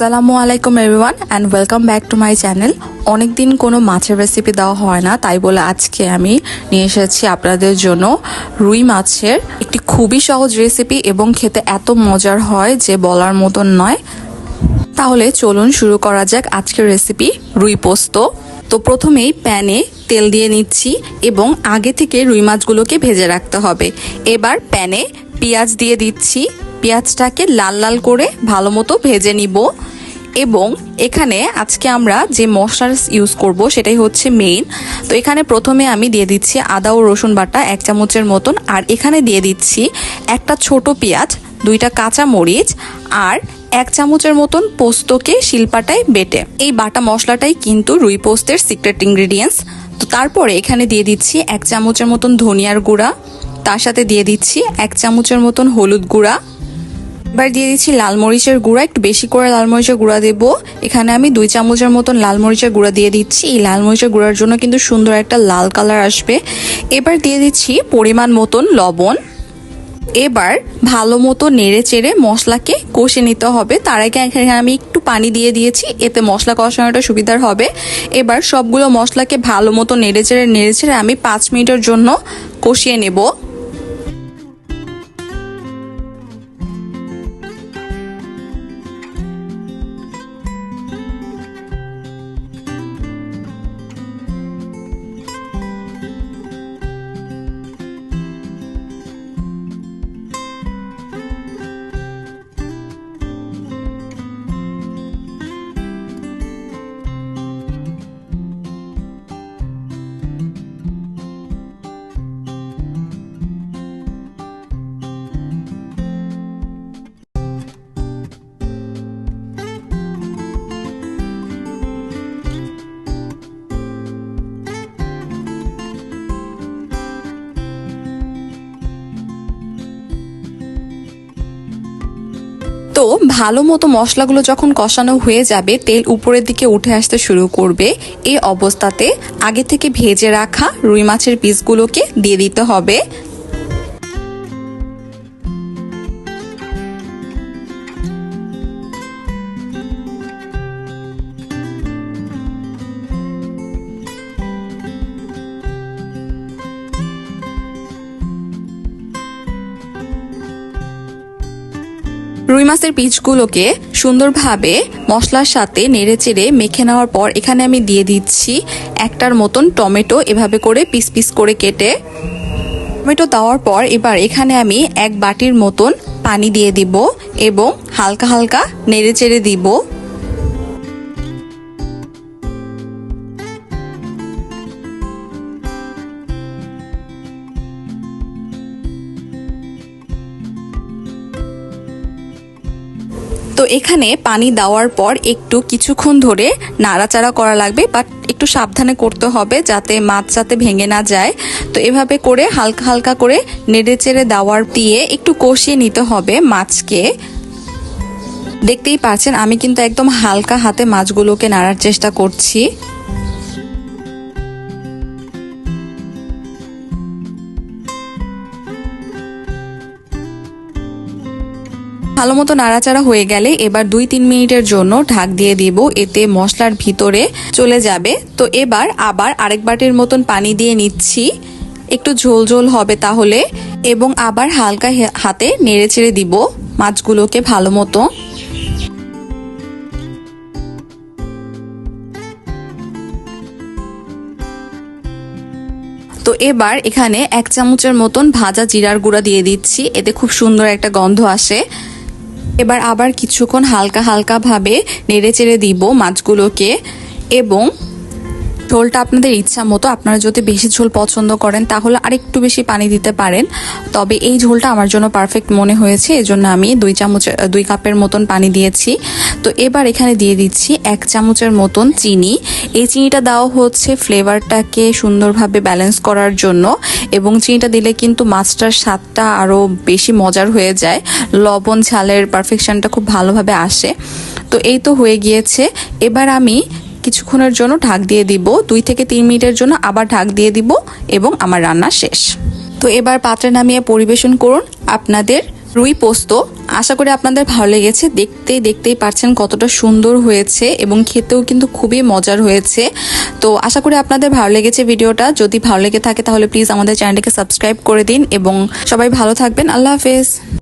আসসালামু আলাইকুম everyone and welcome back to my channel অনেক দিন কোনো মাছের রেসিপি দেওয়া হয় না, তাই বলে আজকে আমি নিয়ে এসেছি আপনাদের জন্য রুই মাছের একটি খুবই সহজ রেসিপি এবং খেতে এত মজার হয় যে বলার মতন নয়। তাহলে চলুন শুরু করা যাক আজকের রেসিপি রুই পোস্ত। তো প্রথমেই প্যানে তেল দিয়ে নিচ্ছি এবং আগে থেকে রুই মাছগুলোকে ভেজে রাখতে হবে। এবার প্যানে পেঁয়াজ দিয়ে দিচ্ছি। পেঁয়াজটাকে লাল লাল করে ভালো মতো ভেজে নিব। এবং এখানে আজকে আমরা যে মশলার ইউজ করব সেটাই হচ্ছে মেইন তো এখানে প্রথমে আমি দিয়ে দিচ্ছি আদা ও রসুন বাটা এক চামচের মতন, আর এখানে দিয়ে দিচ্ছি একটা ছোট পেঁয়াজ, দুইটা কাঁচা মরিচ, আর এক চামচের মতন পোস্তকে শিলপাটায় বেটে। এই বাটা মশলাটাই কিন্তু রুই পোস্তের সিক্রেট ইনগ্রেডিয়েন্টস তো তারপরে এখানে দিয়ে দিচ্ছি এক চামচের মতন ধনিয়ার গুঁড়া, তার সাথে দিয়ে দিচ্ছি এক চামচের মতন হলুদ গুঁড়া এবার দিয়ে দিচ্ছি লাল মরিচের গুঁড়া, একটু বেশি করে লাল মরিচের গুঁড়া দেবো। এখানে আমি দুই চামচের মতন লাল মরিচের গুঁড়া দিয়ে দিচ্ছি। এই লাল মরিচের গুঁড়ার জন্য কিন্তু সুন্দর একটা লাল কালার আসবে। এবার দিয়ে দিচ্ছি পরিমাণ মতন লবণ। এবার ভালো মতো নেড়ে চেড়ে মশলাকে কষে নিতে হবে। তার আগে এখানে আমি একটু পানি দিয়ে দিয়েছি, এতে মশলা কষানোটা সুবিধার হবে। এবার সবগুলো মশলাকে ভালো মতো নেড়ে চেড়ে নেড়ে চেড়ে আমি পাঁচ মিনিটের জন্য কষিয়ে নেব। তো ভালো মতো মশলাগুলো যখন কষানো হয়ে যাবে, তেল উপরের দিকে উঠে আসতে শুরু করবে। এই অবস্থাতে আগে থেকে ভেজে রাখা রুই মাছের পিসগুলোকে দিয়ে দিতে হবে। রুই মাছের পিচগুলোকে সুন্দরভাবে মশলার সাথে নেড়ে চেড়ে মেখে নেওয়ার পর এখানে আমি দিয়ে দিচ্ছি একটার মতন টমেটো এভাবে করে পিস পিস করে কেটে। টমেটো দেওয়ার পর এবার এখানে আমি এক বাটির মতন পানি দিয়ে দিব এবং হালকা হালকা নেড়ে চেড়ে দিব। এখানে পানি দেওয়ার পর একটু কিছুক্ষণ ধরে নাড়াচাড়া করা লাগবে বাট একটু সাবধানে করতে হবে যাতে মাছ যাতে ভেঙে না যায়। তো এভাবে করে হালকা হালকা করে নেড়ে চেড়ে দেওয়ার দিয়ে একটু কষিয়ে নিতে হবে মাছকে। দেখতেই পাচ্ছেন, আমি কিন্তু একদম হালকা হাতে মাছগুলোকে নাড়ার চেষ্টা করছি। ভালো মতো নাড়াচাড়া হয়ে গেলে এবার দুই তিন মিনিটের জন্য ঢাক দিয়ে দিব, এতে মশলার ভিতরে চলে যাবে। তো এবার আবার আরেক বাটির মতন পানি দিয়ে নিচ্ছি। একটু ঝোল ঝোল হবে তাহলে। এবং আবার হালকা হাতে নেড়ে ছেড়ে দিব মাছগুলোকে ভালো মতো তো এবার এখানে এক চামচের মতন ভাজা জিরার গুঁড়া দিয়ে দিচ্ছি। এতে খুব সুন্দর একটা গন্ধ আসে। এবার আবার কিছুক্ষণ হালকা হালকা ভাবে নেড়ে চেড়ে দিব মাছগুলোকে এবং ঝোলটা আপনাদের ইচ্ছা মতো, আপনারা যদি বেশি ঝোল পছন্দ করেন তাহলে আরেকটু বেশি পানি দিতে পারেন। তবে এই ঝোলটা আমার জন্য পারফেক্ট মনে হয়েছে, এজন্য আমি দুই চামচ দুই কাপের মতন পানি দিয়েছি। তো এবার এখানে দিয়ে দিচ্ছি এক চামচের মতন চিনি। এই চিনিটা দেওয়া হচ্ছে ফ্লেভারটাকে সুন্দরভাবে ব্যালেন্স করার জন্য এবং চিনিটা দিলে কিন্তু মাছটার স্বাদটা আরও বেশি মজার হয়ে যায়। লবণ, ঝালের পারফেকশনটা খুব ভালোভাবে আসে। তো এই তো হয়ে গিয়েছে। এবার আমি কিছুক্ষণের জন্য ঢাক দিয়ে দিব। দুই থেকে তিন মিনিটের জন্য আবার ঢাক দিয়ে দিব এবং আমার রান্না শেষ। তো এবার পাত্রে নামিয়ে পরিবেশন করুন। আপনাদের রুই পোস্ত। আশা করি আপনাদের ভালো লেগেছে। দেখতে, দেখতেই পারছেন কতটা সুন্দর হয়েছে এবং খেতেও কিন্তু খুবই মজার হয়েছে। তো আশা করি আপনাদের ভালো লেগেছে ভিডিওটা। যদি ভালো লেগে থাকে তাহলে প্লিজ আমাদের চ্যানেলটিকে সাবস্ক্রাইব করে দিন এবং সবাই ভালো থাকবেন। আল্লাহ হাফেজ।